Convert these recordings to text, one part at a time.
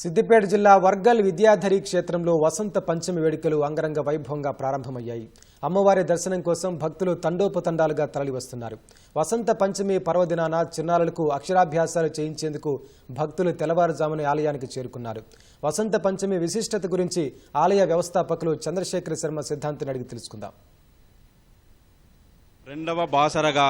సిద్దిపేట జిల్లా వర్గల్ విద్యాధరి క్షేత్రంలో వసంత పంచమి వేడుకలు అంగరంగ వైభవంగా ప్రారంభమయ్యాయి. అమ్మవారి దర్శనం కోసం భక్తులు తండోపతండాలుగా తరలివస్తున్నారు. వసంత పంచమి పర్వదినాన చిన్నారులకు అక్షరాభ్యాసాలు చేయించేందుకు భక్తులు తెల్లవారుజామున ఆలయానికి చేరుకున్నారు. వసంత పంచమి విశిష్టత గురించి ఆలయ వ్యవస్థాపకులు చంద్రశేఖర శర్మ సిద్ధాంతిని అడిగి తెలుసుకుందాం. రెండవ బాసరగా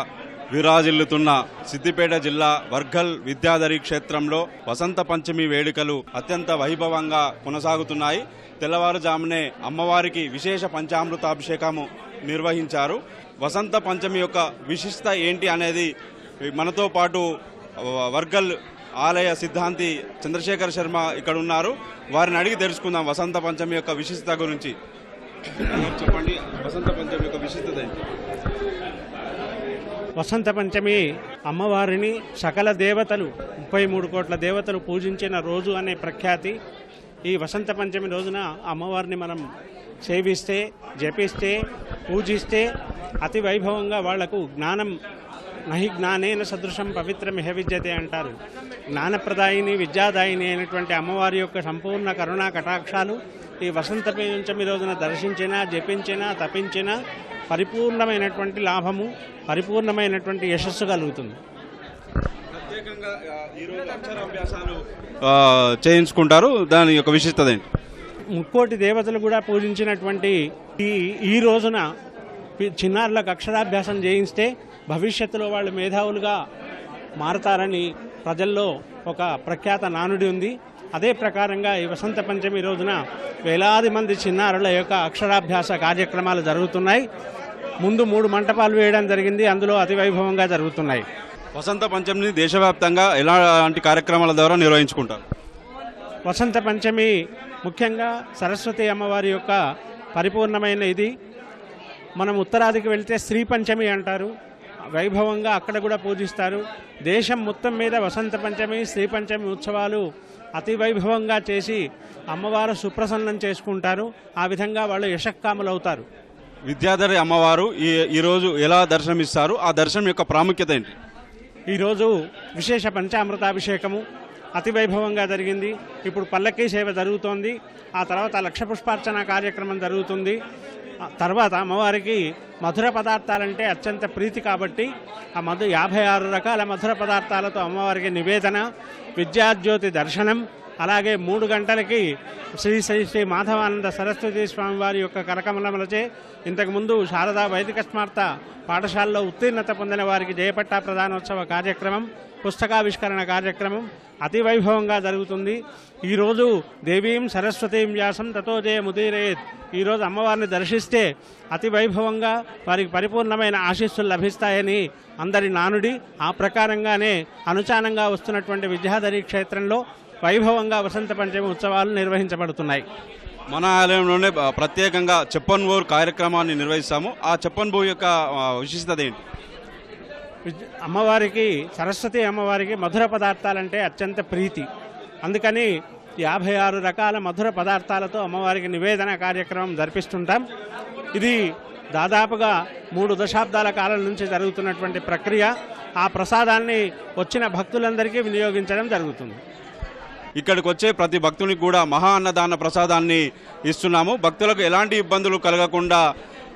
విరాజిల్లుతున్న సిద్దిపేట జిల్లా వర్గల్ విద్యాధరి క్షేత్రంలో వసంత పంచమి వేడుకలు అత్యంత వైభవంగా కొనసాగుతున్నాయి. తెల్లవారుజామునే అమ్మవారికి విశేష పంచామృతాభిషేకము నిర్వహించారు. వసంత పంచమి యొక్క విశిష్టత ఏంటి అనేది మనతో పాటు వర్గల్ ఆలయ సిద్ధాంతి చంద్రశేఖర్ శర్మ ఇక్కడ ఉన్నారు. వారిని అడిగి తెలుసుకుందాం వసంత పంచమి యొక్క విశిష్టత గురించి. చెప్పండి వసంత పంచమి యొక్క విశిష్టత ఏంటి? వసంత పంచమి అమ్మవారిని సకల దేవతలు ముప్పై మూడు కోట్ల దేవతలు పూజించిన రోజు అనే ప్రఖ్యాతి ఈ వసంత పంచమి రోజున అమ్మవారిని మనం సేవిస్తే జపిస్తే పూజిస్తే అతి వైభవంగా వాళ్ళకు జ్ఞానం నహి జ్ఞానేన సదృశం పవిత్రమిహ విద్యతే అంటారు. జ్ఞానప్రదాయిని విద్యాదాయిని అయినటువంటి అమ్మవారి యొక్క సంపూర్ణ కరుణా కటాక్షాలు ఈ వసంత పంచమి రోజున దర్శించినా జపించినా తపించినా పరిపూర్ణమైనటువంటి లాభము పరిపూర్ణమైనటువంటి యశస్సు కలుగుతుంది. ప్రత్యేకంగా ఈరోజు అక్షరాభ్యాసాలు చేయించుకుంటారు. దాని యొక్క విశిష్టత ఏంటి? ముక్కోటి దేవతలు కూడా పూజించినటువంటి ఈ ఈ రోజున చిన్నారులకు అక్షరాభ్యాసం చేయిస్తే భవిష్యత్తులో వాళ్ళు మేధావులుగా మారతారని ప్రజల్లో ఒక ప్రఖ్యాత నానుడి ఉంది. అదే ప్రకారంగా ఈ వసంత పంచమి రోజున వేలాది మంది చిన్నారుల యొక్క అక్షరాభ్యాస కార్యక్రమాలు జరుగుతున్నాయి. ముందు మూడు మంటపాలు వేయడం జరిగింది. అందులో అతి వైభవంగా జరుగుతున్నాయి. వసంత పంచమిని దేశవ్యాప్తంగా ఎలాంటి కార్యక్రమాల ద్వారా నిర్వహించుకుంటారు? వసంత పంచమి ముఖ్యంగా సరస్వతి అమ్మవారి యొక్క పరిపూర్ణమైన ఇది. మనం ఉత్తరాదికి వెళ్తే శ్రీ పంచమి అంటారు. వైభవంగా అక్కడ కూడా పూజిస్తారు. దేశం మొత్తం మీద వసంత పంచమి శ్రీ పంచమి ఉత్సవాలు అతి వైభవంగా చేసి అమ్మవారు సుప్రసన్నం చేసుకుంటారు. ఆ విధంగా వాళ్ళు యశక్కాములు అవుతారు విద్యాధరి అమ్మవారు ఈ ఈరోజు ఎలా దర్శనమిస్తారు? ఆ దర్శనం యొక్క ప్రాముఖ్యత ఏంటి? ఈరోజు విశేష పంచామృతాభిషేకము అతి వైభవంగా జరిగింది. ఇప్పుడు పల్లకీ సేవ జరుగుతోంది. ఆ తర్వాత లక్ష పుష్పార్చన కార్యక్రమం జరుగుతుంది. తర్వాత అమ్మవారికి మధుర పదార్థాలంటే అత్యంత ప్రీతి కాబట్టి ఆ మధు యాభై ఆరు రకాల మధుర పదార్థాలతో అమ్మవారికి నివేదన విద్యాజ్యోతి దర్శనం అలాగే మూడు గంటలకి శ్రీ శ్రీ శ్రీ మాధవానంద సరస్వతి స్వామి వారి యొక్క కరకమలములచే ఇంతకుముందు శారదా వైదిక స్మార్త పాఠశాలలో ఉత్తీర్ణత పొందిన వారికి జయపట్టా ప్రధానోత్సవ కార్యక్రమం పుస్తకావిష్కరణ కార్యక్రమం అతి వైభవంగా జరుగుతుంది. ఈరోజు దేవీం సరస్వతీం వ్యాసం తతో జయ ముదీరేత్. ఈరోజు అమ్మవారిని దర్శిస్తే అతి వైభవంగా వారికి పరిపూర్ణమైన ఆశీస్సులు లభిస్తాయని అందరి నానుడి ఆ ప్రకారంగానే అనుచానంగా వస్తున్నటువంటి విద్యాధరి క్షేత్రంలో వైభవంగా వసంత పంచమి ఉత్సవాలు నిర్వహించబడుతున్నాయి. మన ఆలయంలోనే ప్రత్యేకంగా ప్రత్యేకంగా చెప్పన్బోర్ కార్యక్రమాన్ని నిర్వహిస్తాము. ఆ చెప్పన్ బోర్ యొక్క విశిష్టత ఏంటి? అమ్మవారికి సరస్వతి అమ్మవారికి మధుర పదార్థాలంటే అత్యంత ప్రీతి. అందుకని యాభై ఆరు రకాల మధుర పదార్థాలతో అమ్మవారికి నివేదన కార్యక్రమం జరిపిస్తుంటాం. ఇది దాదాపుగా మూడు దశాబ్దాల కాలం నుంచి జరుగుతున్నటువంటి ప్రక్రియ. ఆ ప్రసాదాన్ని వచ్చిన భక్తులందరికీ వినియోగించడం జరుగుతుంది. ఇక్కడికి వచ్చే ప్రతి భక్తునికి కూడా మహా అన్నదాన ప్రసాదాన్ని ఇస్తున్నాము. భక్తులకు ఎలాంటి ఇబ్బందులు కలగకుండా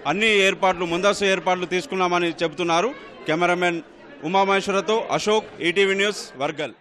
అన్ని ఏర్పాట్లు ముందస్తు ఏర్పాట్లు తీసుకున్నామని చెబుతున్నారు కెమెరామెన్ ఉమామహేశ్వరతో అశోక్ ఈటీవీ న్యూస్ వర్గల్.